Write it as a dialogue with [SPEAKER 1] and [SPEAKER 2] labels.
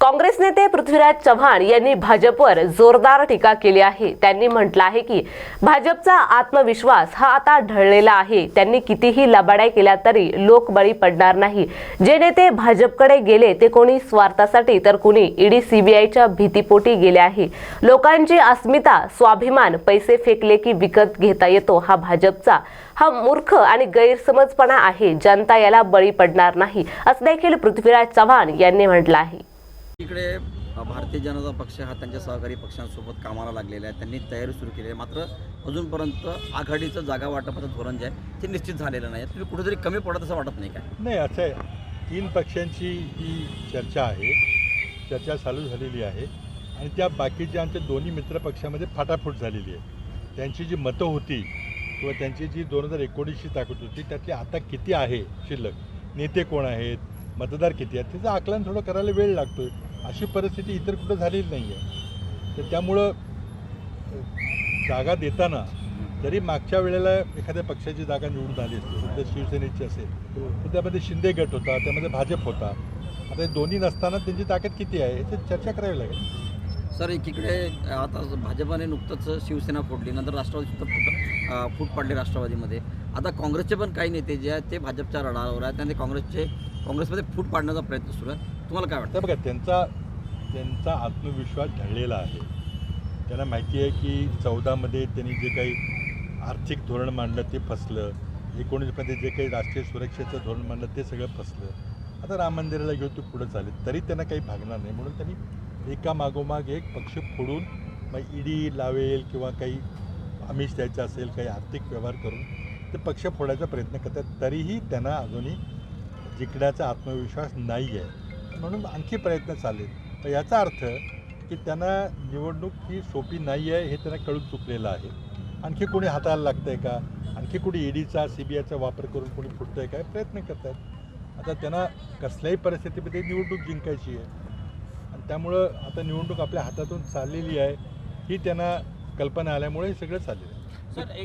[SPEAKER 1] काँग्रेस नेते पृथ्वीराज चव्हाण यांनी भाजपवर जोरदार टीका केली आहे. त्यांनी म्हटलं आहे की भाजपचा आत्मविश्वास हा आता ढळलेला आहे. त्यांनी कितीही लबाड्या केल्या तरी लोक बळी पडणार नाही. जे नेते भाजपकडे गेले ते कोणी स्वार्थासाठी तर कोणी ईडी सीबीआयच्या भीतीपोटी गेले आहे. लोकांची अस्मिता स्वाभिमान पैसे फेकले की विकत घेता येतो हा भाजपचा हा मूर्ख आणि गैरसमजपणा आहे. जनता याला बळी पडणार नाही असं देखील पृथ्वीराज चव्हाण यांनी म्हटलं आहे.
[SPEAKER 2] इकडे भारतीय जनता पक्ष हा त्यांच्या सहकारी पक्षांसोबत कामाला लागलेला आहे. त्यांनी तयारी सुरू केली आहे. मात्र अजूनपर्यंत आघाडीचं जागा वाटपाचं धोरण जे आहे ते निश्चित झालेलं नाही तुम्ही कुठेतरी कमी पडत असं वाटत नाही काय
[SPEAKER 3] नाही असं आहे. तीन पक्षांची ही चर्चा आहे. चर्चा चालू झालेली आहे. आणि त्या बाकीच्या आमच्या दोन्ही मित्र पक्षामध्ये फाटाफूट झालेली आहे. त्यांची जी मतं होती किंवा त्यांची जी दोन हजार एकोणीसची ताकद होती त्यातली आता किती आहे शिल्लक? नेते कोण आहेत? मतदार किती आहेत? त्याचं आकलन थोडं करायला वेळ लागतो अशी परिस्थिती इतर कुठं झालेली नाही आहे तर त्यामुळं जागा देताना जरी मागच्या वेळेला एखाद्या पक्षाची जागा निवडून आली असते सध्या शिवसेनेची असेल तर त्यामध्ये शिंदे गट होता त्यामध्ये भाजप होता. आता दोन्ही नसताना त्यांची ताकद किती आहे याची चर्चा करावी लागेल.
[SPEAKER 2] सर एकीकडे आता भाजपाने नुकतंच शिवसेना फोडली नंतर राष्ट्रवादी सुद्धा फूट फूट पडले राष्ट्रवादीमध्ये. आता काँग्रेसचे पण काही नेते जे आहेत ते भाजपच्या रडावर आहेत आणि काँग्रेसचे काँग्रेसमध्ये फूट पाडण्याचा प्रयत्न सुरू आहे. तुम्हाला काय वाटतं?
[SPEAKER 3] बघा त्यांचा त्यांचा आत्मविश्वास ढळलेला आहे. त्यांना माहिती आहे की चौदामध्ये त्यांनी जे काही आर्थिक धोरण मांडलं ते फसलं. एकोणीसमध्ये जे काही राष्ट्रीय सुरक्षेचं धोरण मांडलं ते सगळं फसलं. आता राम मंदिराला घेऊन तू पुढं चालेल. तरी त्यांना काही भागणार नाही. म्हणून त्यांनी एका मागोमाग एक पक्ष फोडून मग ईडी लावेल किंवा काही आमिष द्यायचं असेल काही आर्थिक व्यवहार करून ते पक्ष फोडायचा प्रयत्न करतात. तरीही त्यांना अजूनही जिंकण्याचा आत्मविश्वास नाही आहे म्हणून आणखी प्रयत्न चालेल तर याचा अर्थ की त्यांना निवडणूक ही सोपी नाही आहे हे त्यांना कळून चुकलेलं आहे. आणखी कोणी हाताळायला लागतं आहे का? आणखी कोणी ईडीचा सी बी आयचा वापर करून कोणी फुटतं आहे काय प्रयत्न करत आहेत आता त्यांना कसल्याही परिस्थितीमध्ये निवडणूक जिंकायची आहे. आणि त्यामुळं आता निवडणूक आपल्या हातातून चाललेली आहे. ही त्यांना कल्पना आल्यामुळे हे सगळं चाललेलं आहे.
[SPEAKER 4] सर एक